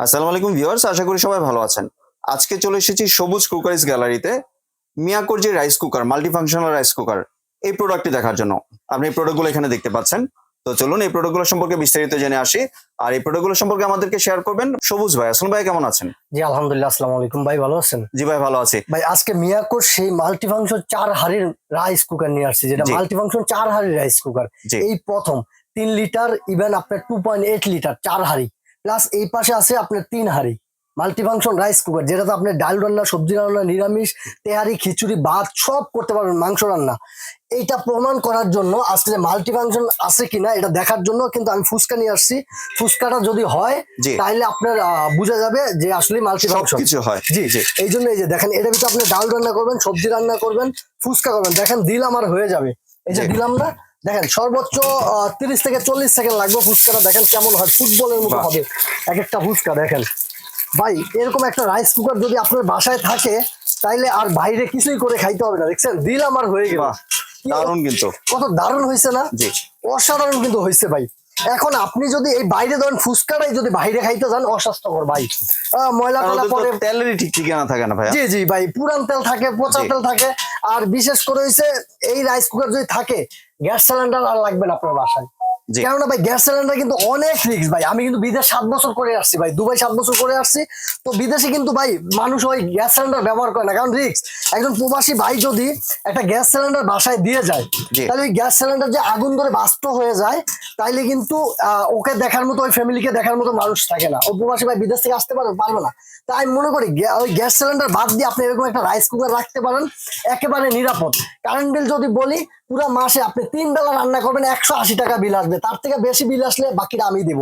আসসালামু আলাইকুম ভিউয়ার্স আশা করি সবাই ভালো আছেন। আজকে চলে এসেছি সবুজ কুকারিজ গ্যালারিতে। মিয়াকোর যে rice cooker multi functional rice cooker এই প্রোডাক্টটি দেখার জন্য। আপনি এই প্রোডাক্টগুলো এখানে দেখতে পাচ্ছেন। তো চলুন এই প্রোডাক্টগুলো সম্পর্কে বিস্তারিত জেনে আসি। আর এই প্রোডাক্টগুলো সম্পর্কে আমাদেরকে শেয়ার করবেন সবুজ ভাই। আসল ভাই কেমন আছেন? জি আলহামদুলিল্লাহ আসসালামু আলাইকুম। ভাই ভালো আছেন? জি ভাই ভালো আছি। ভাই আজকে মিয়াকোর সেই মাল্টিফাংশন চার হাড়ির রাইস কুকার নিয়ে আসছি যেটা। মাল্টিফাংশন চার হাড়ির রাইস কুকার এই প্রথম তিন লিটার ইভেন আপনার টু পয়েন্ট এইট লিটার চার হাড়ি। প্লাস এই পাশে আছে আপনার তিন হাড়ি। মাল্টিফাংশন রাইস কুকার যেটাতে আপনি ডাল রান্না সবজি রান্না নিরামিষ তেহারি খিচুড়ি ভাত সব করতে পারবেন মাংস রান্না। এইটা প্রমাণ করার জন্য আজকে যে মাল্টিফাংশন আছে কিনা এটা দেখার জন্য কিন্তু আমি ফুচকা নিয়ে আসছি। ফুচকাটা যদি হয় তাহলে আপনার আহ, বোঝা যাবে যে আসলে মাল্টিফাংশন সবকিছু হয়। জি জি। এই জন্য এই যে দেখেন এটা ভিতরে আপনি ডাল রান্না করবেন সবজি রান্না করবেন ফুচকা করবেন। দেখেন দিল আমার হয়ে যাবে। এই যে দিলাম না দেখেন সর্বোচ্চ তিরিশ থেকে চল্লিশ সেকেন্ড লাগবে ফুচকাটা। দেখেন কেমন হয় ফুটবলের মতো হবে। এক একটা ফুচকা দেখেন। ভাই এরকম একটা রাইস কুকার যদি আপনার বাসায় থাকে তাইলে আর বাইরে কিছুই করে খাইতে হবে না দেখছেন? দিল আমার হয়ে গেল। দারুণ কিন্তু। কত দারুণ হয়েছে না? জি। অসাধারণ কিন্তু হয়েছে ভাই। এখন আপনি যদি এই বাইরে ধরেন ফুচকাটাই যদি বাইরে খাইতে যান অস্বাস্থ্যকর ভাই। আহ, ময়লা কলা পরে তেলেরই ঠিক ঠিকানা থাকে না ভাই জি জি ভাই পুরান তেল থাকে পচা তেল থাকে। আর বিশেষ করে হচ্ছে এই রাইস কুকার যদি থাকে গ্যাস সিলিন্ডার আর লাগবে না আপনার বাসায়। কেননা ভাই গ্যাস সিলিন্ডার কিন্তু অনেক রিক্স ভাই। আমি কিন্তু বিদেশ সাত বছর করে আসছি ভাই। দুবাই সাত বছর করে আসছি। তো বিদেশে কিন্তু ভাই মানুষ ওই গ্যাস সিলিন্ডার ব্যবহার করে না। কারণ রিক্স একজন প্রবাসী ভাই যদি একটা গ্যাস সিলিন্ডার বাসায় দিয়ে যায়। তাহলে ওই গ্যাস সিলিন্ডার যে আগুন ধরে বাস্ত হয়ে যায় তাইলে কিন্তু আহ, ওকে দেখার মতো ওই ফ্যামিলিকে দেখার মতো মানুষ থাকে না। ও প্রবাসী ভাই বিদেশ থেকে আসতে পারবে পারবে না। তাই আমি মনে করি ওই গ্যাস সিলিন্ডার বাদ দিয়ে আপনি এরকম একটা রাইস কুকার রাখতে পারেন একেবারে নিরাপদ। কারেন্ট বিল যদি বলি পুরো মাসে আপনি তিন বেলা রান্না করবেন একশো আশি টাকা বিল আসবে। তার থেকে বেশি বিল আসলে বাকিটা আমি দিব।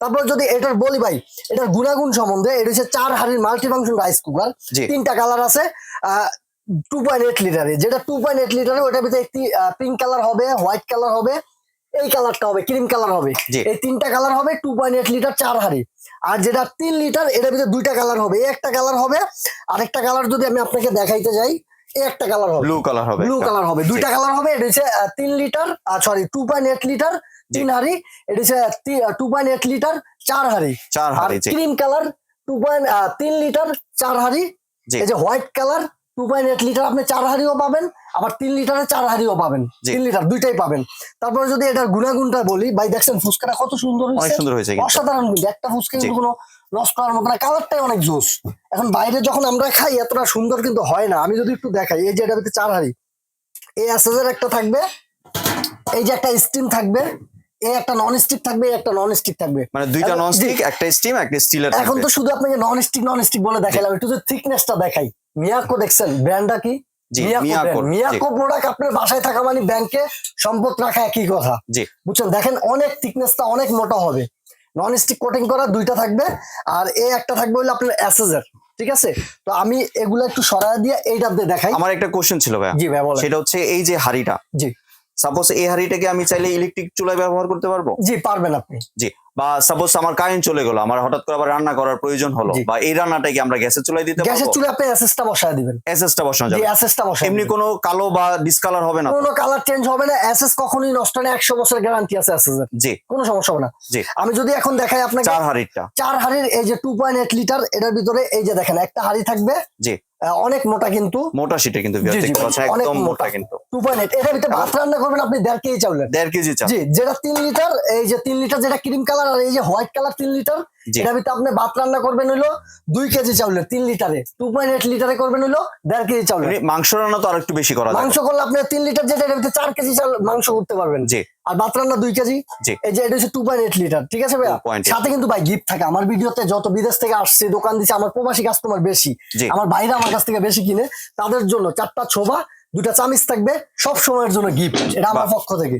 তারপর যদি এটার বলি ভাই এটার গুণাগুণ সম্বন্ধে এটা হচ্ছে চার হাড়ির মাল্টিফাংশন রাইস কুকার তিনটা কালার আছে টু পয়েন্ট এইট লিটারে যেটা টু পয়েন্ট এইট লিটারে ওটার ভিতরে একটি পিঙ্ক কালার হবে হোয়াইট কালার হবে এই কালারটা হবে ক্রিম কালার হবে। এই তিনটা কালার হবে টু পয়েন্ট এইট লিটার চার হাড়ি। আর যেটা তিন লিটার এটার ভিতরে দুইটা কালার হবে। এই একটা কালার হবে আরেকটা কালার যদি আমি আপনাকে দেখাইতে যাই একটা কালার হবে। ব্লু কালার হবে ব্লু কালার হবে। দুইটা কালার হবে এটা হচ্ছে তিন litre sorry two point eight litre তিন হাড়ি এটা হচ্ছে টু পয়েন্ট এইট লিটার চার হাড়ি। চার হাড়ি ক্রিম কালার টু পয়েন্ট তিন লিটার চার হাড়ি। এই যে white colour two point eight litre আপনি চার হাড়িও পাবেন আবার তিন লিটারে চার হাড়িও পাবেন। তিন লিটার দুইটাই পাবেন। তারপরে যদি এটার গুণাগুণটা বলি ভাই দেখছেন ফুচকাটা কত সুন্দর অনেক সুন্দর হয়েছে অসাধারণ কিন্তু। একটা ফুচকা কিন্তু। কোনো নষ্ট করার মতো না কালারটাই অনেক জোস। এখন বাইরে যখন আমরা খাই এতটা সুন্দর কিন্তু হয় না। আমি যদি একটু দেখাই এই যে এটা ভিতরে চার হাড়ি। এই অ্যাসেজের একটা থাকবে এই যে একটা স্টিম থাকবে এই একটা নন স্টিক থাকবে একটা নন স্টিক থাকবে। মানে দুইটা নন স্টিক একটা স্টিম একটা স্টিলের এখন তো শুধু আপনাকে নন স্টিক নন স্টিক বলে দেখাইলাম একটু যদি থিকনেসটা দেখাই। মিয়াকো দেখছেন? ব্র্যান্ডটা কি। মিয়াকো প্রোডাক্ট আপনার বাসায় থাকা মানে ব্যাংকে সম্পদ রাখা একই কথা। বুঝছেন? দেখেন অনেক থিকনেসটা অনেক মোটা হবে। নন স্টিক কোটিং করা দুইটা থাকবে আর এই একটা থাকবে হলো আপনার অ্যাসেজার ঠিক আছে? তো আমি এগুলা একটু সরাই দিয়ে এইটা দিয়ে দেখাই। আমার একটা কোশ্চেন ছিল ভাইয়া। জি ভাই সেটা হচ্ছে এই যে হাড়িটা জি। সাপোজ এই হাড়িটাকে আমি চাইলে ইলেকট্রিক চুলায় ব্যবহার করতে পারব? জি পারবেন আপনি। জি বা সাপোজ আমার কারেন্ট চলে গেল আমার হঠাৎ করে আবার রান্না করার প্রয়োজন হলো বা এই রান্নাটা কি আমরা গ্যাসের চুলায় দিতে গ্যাসের পারব? চুলে আপনি অ্যাসেসটা বসায় দিবেন। এসএসটা বসানো যাবে। অ্যাসেসটা বসায় এমনি। কোনো কালো বা ডিসকালার হবে না কোনো কালার চেঞ্জ হবে না অ্যাসেস কখনোই নষ্ট না একশো বছর গ্যারান্টি আছে অ্যাসেসের জি। কোনো সমস্যা হবে না। জি। আমি যদি এখন দেখাই আপনাকে চার হাড়িটা চার হাড়ির এই যে টু পয়েন্ট এইট লিটার এটার ভিতরে এই যে দেখেন একটা হাড়ি থাকবে। জি। অনেক মোটা কিন্তু। মোটা সিটে কিন্তু একদম মোটা। মোটা কিন্তু। টু পয়েন্ট এইট এটার ভিতরে ভাত রান্না করবেন আপনি দেড় কেজি চাউলের। দেড় কেজি চাল জি যেটা তিন লিটার এই যে তিন লিটার যেটা ক্রিম কালার আর এই যে হোয়াইট কালার তিন লিটার জি। এটার ভিতরে আপনি ভাত রান্না করবেন হইল দুই কেজি চাউলের তিন লিটারে। টু পয়েন্ট এইট লিটারে করবেন হইল দেড় কেজি চাউলের। এমনি মাংস রান্না তো আরেকটু বেশি করা মাংস করলে আপনি তিন লিটার যেটা এটার ভিতরে চার কেজি চাল মাংস করতে পারবেন। জি। আর ভাত রান্না দুই কেজি। এই যে এটা হচ্ছে টু পয়েন্ট এইট লিটার ঠিক আছে ভাইয়া? 2.8 সাথে কিন্তু ভাই গিফট থাকে। আমার ভিডিওতে যত বিদেশ থেকে আসছে দোকান দিচ্ছে আমার প্রবাসী কাস্টমার বেশি। আমার বাইরে আমার কাছ থেকে বেশি কিনে তাদের জন্য চারটা ছোবা দুটা চামিচ থাকবে সব সময়ের জন্য গিফট এটা আমার পক্ষ থেকে।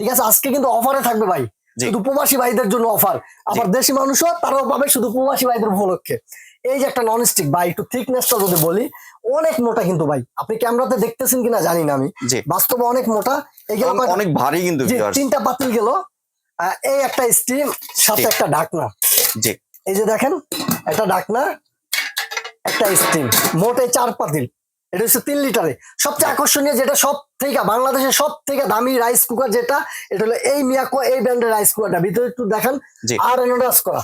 ঠিক আছে? আজকে কিন্তু অফারে থাকবে ভাই। শুধু প্রবাসী ভাইদের জন্য অফার আবার দেশি মানুষও তারাও পাবে শুধু প্রবাসী ভাইদের উপলক্ষে। এই যে একটা নন স্টিক ভাই একটু থিকনেসটা যদি বলি অনেক মোটা কিন্তু ভাই। আপনি ক্যামেরাতে দেখতেছেন কিনা জানি না আমি। বাস্তবে অনেক মোটা। এই অনেক ভারী কিন্তু জি তিনটা পাতিল গেল। এই একটা স্টিম সাথে একটা ঢাকনা। জি। এই যে দেখেন একটা ঢাকনা একটা স্টিম মোট এই চার পাতিল। এটা হচ্ছে তিন লিটারে। সবচেয়ে আকর্ষণীয় যেটা সব থেকে বাংলাদেশের সব থেকে দামি রাইস কুকার যেটা এটা হলো এই মিয়াকো এই ব্র্যান্ডের রাইস কুকারটা ভিতরে একটু দেখেন আর এনোডাস করা।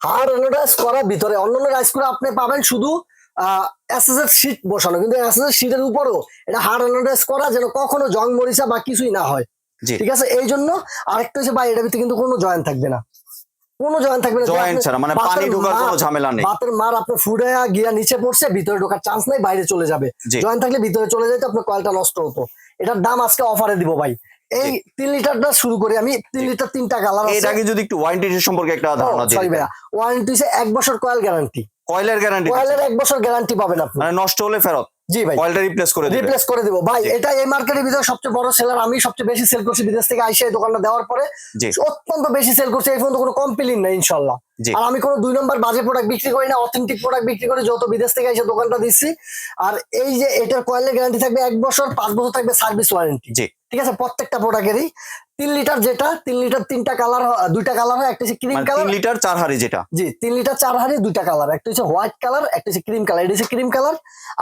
হার্ড অ্যানোডাইজ করা ভিতরে অন্যান্য রাইস কুকার আপনি পাবেন শুধু শীট বসানো। কিন্তু শীটের উপরও এটা হার্ড অ্যানোডাইজ করা যেন কখনো জং মরিচা বা কিছুই না হয়। ঠিক আছে? এই জন্য আরেকটা হচ্ছে ভাই এটার ভিতরে কিন্তু কোনো জয়েন্ট থাকবে না। কোনো জয়েন্ট থাকবে না। জয়েন্ট ছাড়া মানে পানি ঢোকার কোনো ঝামেলা নেই। বাতের মার আপনার ফুডে গিয়া নিচে পড়ছে ভিতরে ঢোকার চান্স নাই বাইরে চলে যাবে। জয়েন্ট থাকলে ভিতরে চলে যেত আপনার কয়েলটা নষ্ট হতো। এটার দাম আজকে অফারে দিব ভাই। এই তিন লিটারটা শুরু করি আমি। তিন। লিটার তিনটা কালারের আগে যদি একটু ওয়ারেন্টি সম্পর্কে একটা ধারণা সরি দিই ভাইয়া। ওয়ারেন্টি হচ্ছে এক বছর কয়েল গ্যারান্টি কয়েলের গ্যারান্টি কয়েলের এক বছর গ্যারান্টি পাবেন আপনি। মানে নষ্ট হলে ফেরত। জি ভাই। কয়েলটা রিপ্লেস করে দিবে। রিপ্লেস করে দিব। ভাই এটা এই মার্কেটের ভিতরে সবচেয়ে বড় সেলার আমি সবচেয়ে বেশি সেল করছি বিদেশ থেকে আইসা দোকানটা দেওয়ার পরে। অত্যন্ত বেশি সেল করছি এই কোনো নাই আর আমি কোনো দুই নম্বর বাজে প্রোডাক্ট বিক্রি করি না অথেন্টিক প্রোডাক্ট বিক্রি করি যত বিদেশ থেকে এসে দোকানটা দিচ্ছি। আর এই যে এটার কয়েলের গ্যারান্টি থাকবে এক বছর পাঁচ বছর থাকবে সার্ভিস ওয়ারেন্টি জি। ঠিক আছে? প্রত্যেকটা প্রোডাক্টেরই তিন লিটার যেটা তিন লিটার তিনটা কালার দুইটা কালার হয় একটা হচ্ছে ক্রিম মানে কালার। তিন লিটার চার হাড়ি যেটা। জি তিন লিটার চার হাড়ি দুইটা কালার একটা হচ্ছে হোয়াইট কালার একটা হচ্ছে ক্রিম কালার। এটা হচ্ছে ক্রিম কালার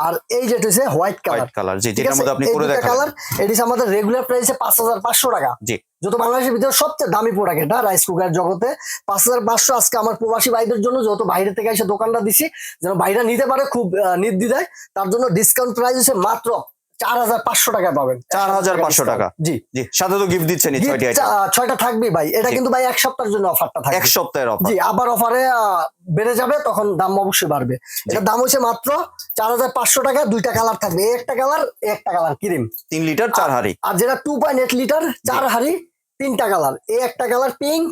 আর এই যেটা হচ্ছে হোয়াইট কালার। কালার জি যেটার মধ্যে আপনি করে দুইটা কালার এটি হচ্ছে আমাদের রেগুলার প্রাইসে পাঁচ হাজার পাঁচশো টাকা। জি। যত বাংলাদেশের ভিতরে সবচেয়ে দামি প্রোডাক্ট এটা রাইস কুকার জগতে পাঁচ হাজার পাঁচশো আজকে আমার প্রবাসী ভাইদের জন্য যত বাইরে থেকে এসে দোকানটা দিছি যেন বাইরে নিতে পারে খুব আহ, নির্দ্বিধায় তার জন্য ডিসকাউন্ট প্রাইস হচ্ছে মাত্র চার হাজার পাঁচশো টাকা পাবেন। 4,500 টাকা। জি। জি সাথে তো গিফট দিচ্ছেন ছয়টি থাকবেই ভাই। এটা কিন্তু ভাই এক সপ্তাহের জন্য অফারটা থাকবে। এক সপ্তাহের অফার জি আবার অফারে বেড়ে যাবে তখন দাম অবশ্যই বাড়বে। এটার দাম হচ্ছে মাত্র চার হাজার পাঁচশো টাকা দুইটা কালার থাকবে। একটা কালার একটা কালার ক্রিম তিন লিটার চার হাড়ি। আর যেটা টু পয়েন্ট এইট লিটার চার হাড়ি তিনটা কালার এই একটা কালার পিঙ্ক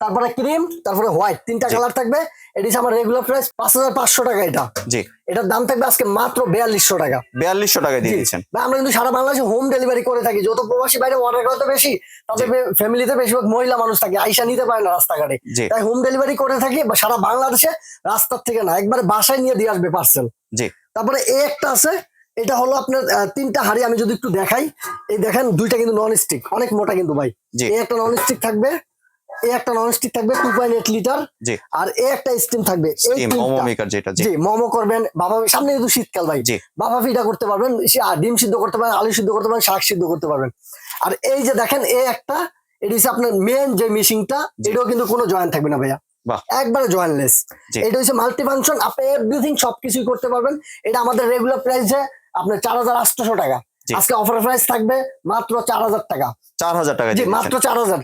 তারপরে ক্রিম তারপরে হোয়াইট। তিনটা কালার থাকবে। এটি আমার রেগুলার প্রাইস পাঁচ হাজার পাঁচশো টাকা এটা। জি। এটার দাম থাকবে আজকে মাত্র বিয়াল্লিশশো টাকা। বিয়াল্লিশশো টাকা দিয়ে দিচ্ছেন। আমরা কিন্তু সারা বাংলাদেশে হোম ডেলিভারি করে থাকি। যত প্রবাসী বাইরে অর্ডার করা তো বেশি। তাদের ফ্যামিলিতে বেশিরভাগ মহিলা মানুষ থাকে। আইসা নিতে পারে না রাস্তাঘাটে। তাই হোম ডেলিভারি করে থাকি বা সারা বাংলাদেশে রাস্তার থেকে না একবারে বাসায় নিয়ে দিয়ে আসবে পার্সেল জি। তারপরে এই একটা আছে এটা হলো আপনার তিনটা হাড়ি আমি যদি একটু দেখাই। এই দেখেন দুইটা কিন্তু নন স্টিক অনেক মোটা কিন্তু ভাই। এই একটা নন স্টিক থাকবে। এই একটা নন স্টিক থাকবে টু পয়েন্ট এইট লিটার জি। আর এই একটা স্টিম থাকবে। স্টিম। মোমো মেকার যেটা জি। মোমো করবেন বাবা সামনে কিন্তু শীতকাল ভাই। জি। বাবা ফিটা করতে পারবেন ডিম সিদ্ধ করতে পারেন আলু সিদ্ধ করতে পারেন শাক সিদ্ধ করতে পারবেন। আর এই যে দেখেন এই একটা এটি হচ্ছে আপনার মেন যে মেশিনটা। এটাও কিন্তু কোনো জয়েন্ট থাকবে না ভাইয়া। একবারে জয়েন্টলেস এটা হচ্ছে মাল্টি ফাংশন আপনি এভরিথিং সবকিছুই করতে পারবেন। এটা আমাদের রেগুলার প্রাইসে আপনার চার হাজার আটশো টাকা। আজকে অফার প্রাইস থাকবে মাত্র চার হাজার টাকা। চার হাজার টাকা জি মাত্র চার হাজার।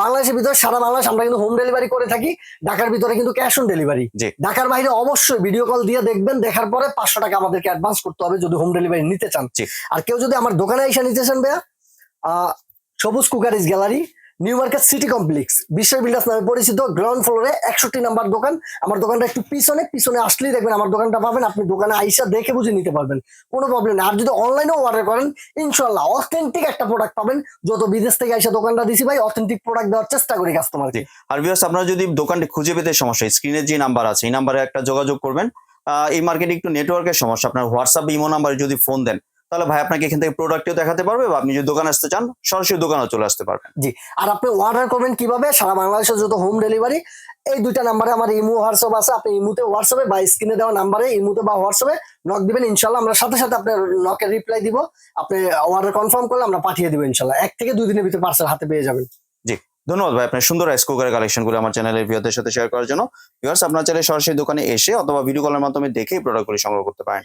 বাংলাদেশের ভিতরে সারা বাংলাদেশ আমরা কিন্তু হোম ডেলিভারি করে থাকি ঢাকার ভিতরে কিন্তু ক্যাশ অন ডেলিভারি ঢাকার বাইরে অবশ্যই ভিডিও কল দিয়ে দেখবেন দেখার পরে পাঁচশো টাকা আমাদেরকে অ্যাডভান্স করতে হবে যদি হোম ডেলিভারি নিতে চান। আর কেউ যদি আমার দোকানে এসে নিতে চান ভাইয়া আহ, সবুজ cookeries gallery new market city complex Bishwa builders নামে পরিচিত গ্রাউন্ড ফ্লোরে একষট্টি নাম্বার দোকান। আমার দোকানটা একটু পিছনে পিছনে আসলেই দেখবেন আমার দোকানটা পাবেন। আপনি দোকানে আইসা দেখে বুঝে নিতে পারবেন, কোনো প্রবলেম নেই। আর যদি অনলাইনেও অর্ডার করেন ইনশাল্লাহ অথেন্টিক একটা প্রোডাক্ট পাবেন। যত বিদেশ থেকে আইসা দোকানটা দিছি ভাই অথেন্টিক প্রোডাক্ট দেওয়ার চেষ্টা করি কাস্টমারকে আর ভিউয়ার্স আপনারা যদি দোকানটি খুঁজে পেতে সমস্যা স্ক্রিনের যে নাম্বার আছে, এই নাম্বারে একটা যোগাযোগ করবেন। এই মার্কেটে একটু নেটওয়ার্কের সমস্যা, আপনার হোয়াটসঅ্যাপ ইমো নাম্বারে যদি ফোন দেন তাহলে ভাই আপনাকে এখান থেকে প্রোডাক্টও দেখাতে পারবে বা আপনি যদি দোকানে আসতে চান সরাসরি দোকানেও চলে আসতে পারবেন। জি আর আপনি অর্ডার করবেন কীভাবে? সারা বাংলাদেশের যত হোম ডেলিভারি এই দুইটা নাম্বারে আমার ইমো হোয়াটসঅ্যাপ আছে। আপনি ইমুতে হোয়াটসঅ্যাপে বা স্ক্রিনে দেওয়া নাম্বারে ইমুতে বা হোয়াটসঅ্যাপে নক দিবেন ইনশাল্লাহ আমরা সাথে সাথে আপনার নকের রিপ্লাই দিব। আপনি অর্ডার কনফার্ম করলে আমরা পাঠিয়ে দিব ইনশাল্লাহ। এক থেকে দুই দিনের ভিতরে পার্সেল হাতে পেয়ে যাবেন। জি ধন্যবাদ ভাই। আপনার সুন্দর রাইস কুকারের কালেকশনগুলো আমার চ্যানেলের ভিউয়ারদের সাথে শেয়ার করার জন্য। ভিউয়ার্স আপনার চাইলে সরাসরি দোকানে এসে অথবা ভিডিও কলের মাধ্যমে দেখেই প্রোডাক্টগুলি সংগ্রহ করতে পারেন।